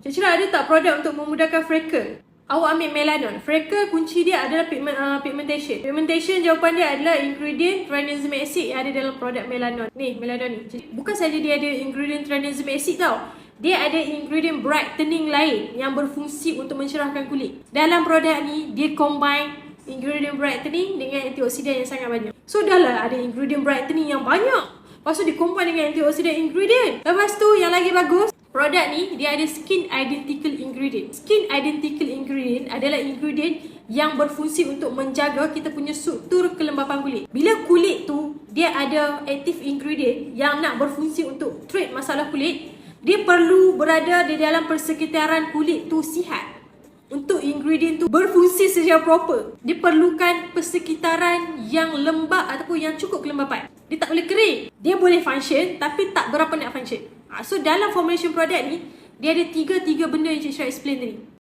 Cik Cira ada tak produk untuk memudahkan freckle? Awak ambil melanon. Freckle kunci dia adalah pigment, uh, pigmentation. Pigmentation jawapan dia adalah ingredient tranexamic acid yang ada dalam produk melanon. Ni, melanon ni. Bukan saja dia ada ingredient tranexamic acid tau. Dia ada ingredient brightening lain yang berfungsi untuk mencerahkan kulit. Dalam produk ni, dia combine ingredient brightening dengan antioksidan yang sangat banyak. So dah lah ada ingredient brightening yang banyak. Lepas tu dia combine dengan antioksidan ingredient. Lepas tu yang lagi bagus, produk ni dia ada skin identical ingredient. Skin identical ingredient adalah ingredient yang berfungsi untuk menjaga kita punya struktur kelembapan kulit. Bila kulit tu dia ada active ingredient yang nak berfungsi untuk treat masalah kulit, dia perlu berada di dalam persekitaran kulit tu sihat untuk ingredient tu berfungsi secara proper dia perlukan persekitaran yang lembab ataupun yang cukup kelembapan dia tak boleh dia boleh function tapi tak berapa nak function. Ha, so dalam formulation product ni dia ada tiga-tiga benda yang Cik Syah explain tadi